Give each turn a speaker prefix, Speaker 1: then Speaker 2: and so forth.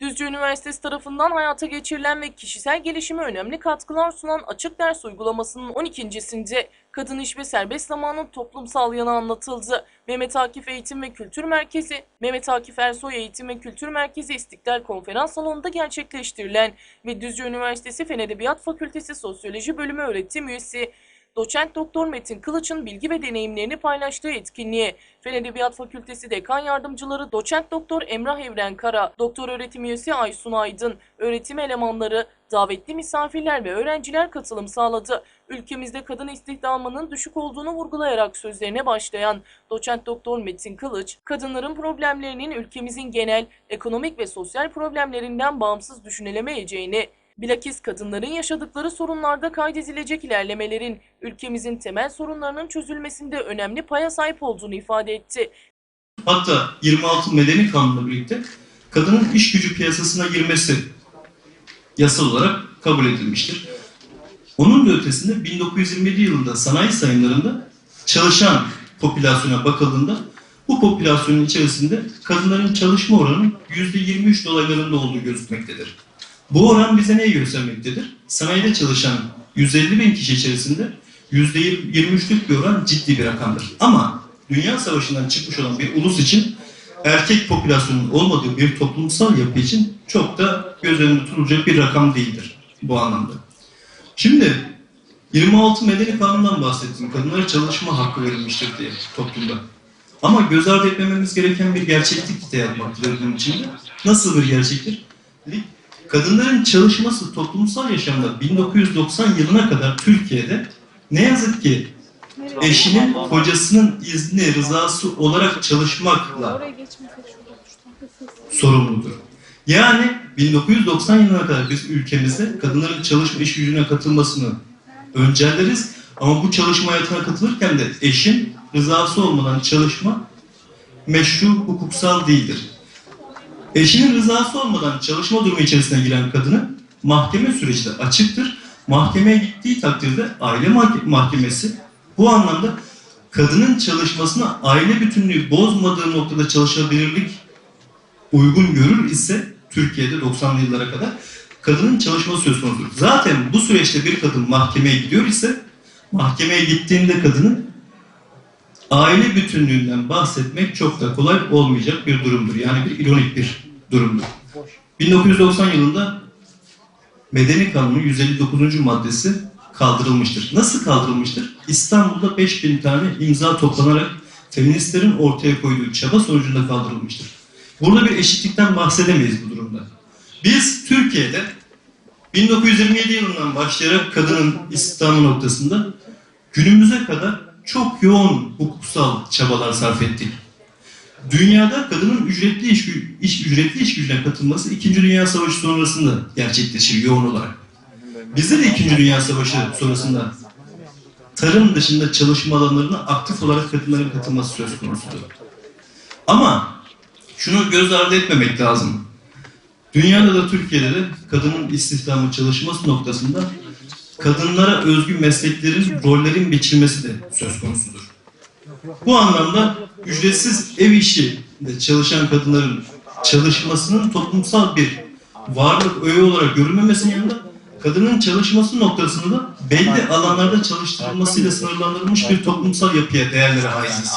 Speaker 1: Düzce Üniversitesi tarafından hayata geçirilen ve kişisel gelişime önemli katkılar sunan açık ders uygulamasının 12.sinde kadın iş ve serbest zamanın toplumsal yanı anlatıldı. Mehmet Akif Eğitim ve Kültür Merkezi, Mehmet Akif Ersoy Eğitim ve Kültür Merkezi İstiklal Konferans Salonu'nda gerçekleştirilen ve Düzce Üniversitesi Fen Edebiyat Fakültesi Sosyoloji Bölümü öğretim üyesi Doçent Doktor Metin Kılıç'ın bilgi ve deneyimlerini paylaştığı etkinliğe Fen Edebiyat Fakültesi Dekan Yardımcıları Doçent Doktor Emrah Evren Kara, Doktor Öğretim Üyesi Aysun Aydın, öğretim elemanları, davetli misafirler ve öğrenciler katılım sağladı. Ülkemizde kadın istihdamının düşük olduğunu vurgulayarak sözlerine başlayan Doçent Doktor Metin Kılıç, kadınların problemlerinin ülkemizin genel, ekonomik ve sosyal problemlerinden bağımsız düşünülemeyeceğini, Bilakis kadınların yaşadıkları sorunlarda kaydedilecek ilerlemelerin ülkemizin temel sorunlarının çözülmesinde önemli paya sahip olduğunu ifade etti.
Speaker 2: Hatta 26 Medeni Kanun'la birlikte kadının iş gücü piyasasına girmesi yasal olarak kabul edilmiştir. Onun da ötesinde 1927 yılında sanayi sayımlarında çalışan popülasyona bakıldığında bu popülasyonun içerisinde kadınların çalışma oranının %23 dolaylarında olduğu gözükmektedir. Bu oran bize neyi göstermektedir? Sanayide çalışan 150 bin kişi içerisinde %23'lük bir oran ciddi bir rakamdır. Ama Dünya Savaşı'ndan çıkmış olan bir ulus için erkek popülasyonun olmadığı bir toplumsal yapı için çok da göz önünde tutulacak bir rakam değildir bu anlamda. Şimdi 26 Medeni Kanun'dan bahsettim. Kadınlara çalışma hakkı verilmiştir diye toplumda. Ama göz ardı etmememiz gereken bir gerçeklik de yapmaktadır bunun içinde. Nasıl bir gerçektir? Kadınların çalışması toplumsal yaşamda 1990 yılına kadar Türkiye'de ne yazık ki eşinin kocasının izni rızası olarak çalışmakla sorumludur. Yani 1990 yılına kadar biz ülkemizde kadınların çalışma iş gücüne katılmasını öncelleriz ama bu çalışma hayatına katılırken de eşin rızası olmadan çalışma meşru hukuksal değildir. Eşinin rızası olmadan çalışma durumu içerisine giren kadının mahkeme süreci de açıktır. Mahkemeye gittiği takdirde aile mahke- mahkemesi bu anlamda kadının çalışmasına aile bütünlüğü bozmadığı noktada çalışabilirlik uygun görür ise Türkiye'de 90'lı yıllara kadar kadının çalışması söz konusudur. Zaten bu süreçte bir kadın mahkemeye gidiyor ise mahkemeye gittiğinde kadının aile bütünlüğünden bahsetmek çok da kolay olmayacak bir durumdur. Yani bir ironik bir durumdur. 1990 yılında Medeni Kanunun 159. maddesi kaldırılmıştır. Nasıl kaldırılmıştır? İstanbul'da 5000 tane imza toplanarak feministlerin ortaya koyduğu çaba sonucunda kaldırılmıştır. Burada bir eşitlikten bahsedemeyiz bu durumda. Biz Türkiye'de 1927 yılından başlayarak kadının istihdamı noktasında günümüze kadar çok yoğun hukuksal çabalar sarf ettik. Dünyada kadının ücretli iş, iş ücretli iş gücüne katılması 2. Dünya Savaşı sonrasında gerçekleşir yoğun olarak. Bizde de 2. Dünya Savaşı sonrasında tarım dışında çalışma alanlarına aktif olarak kadınların katılması söz konusudur. Ama şunu göz ardı etmemek lazım. Dünyada da Türkiye'de de kadının istihdamı çalışması noktasında kadınlara özgü mesleklerin, rollerin biçilmesi de söz konusudur. Bu anlamda ücretsiz ev işinde çalışan kadınların çalışmasının toplumsal bir varlık öğe olarak görülmemesinin yanında kadının çalışması noktasında da belli alanlarda çalıştırılmasıyla sınırlandırılmış bir toplumsal yapıya, değerlere aiziz.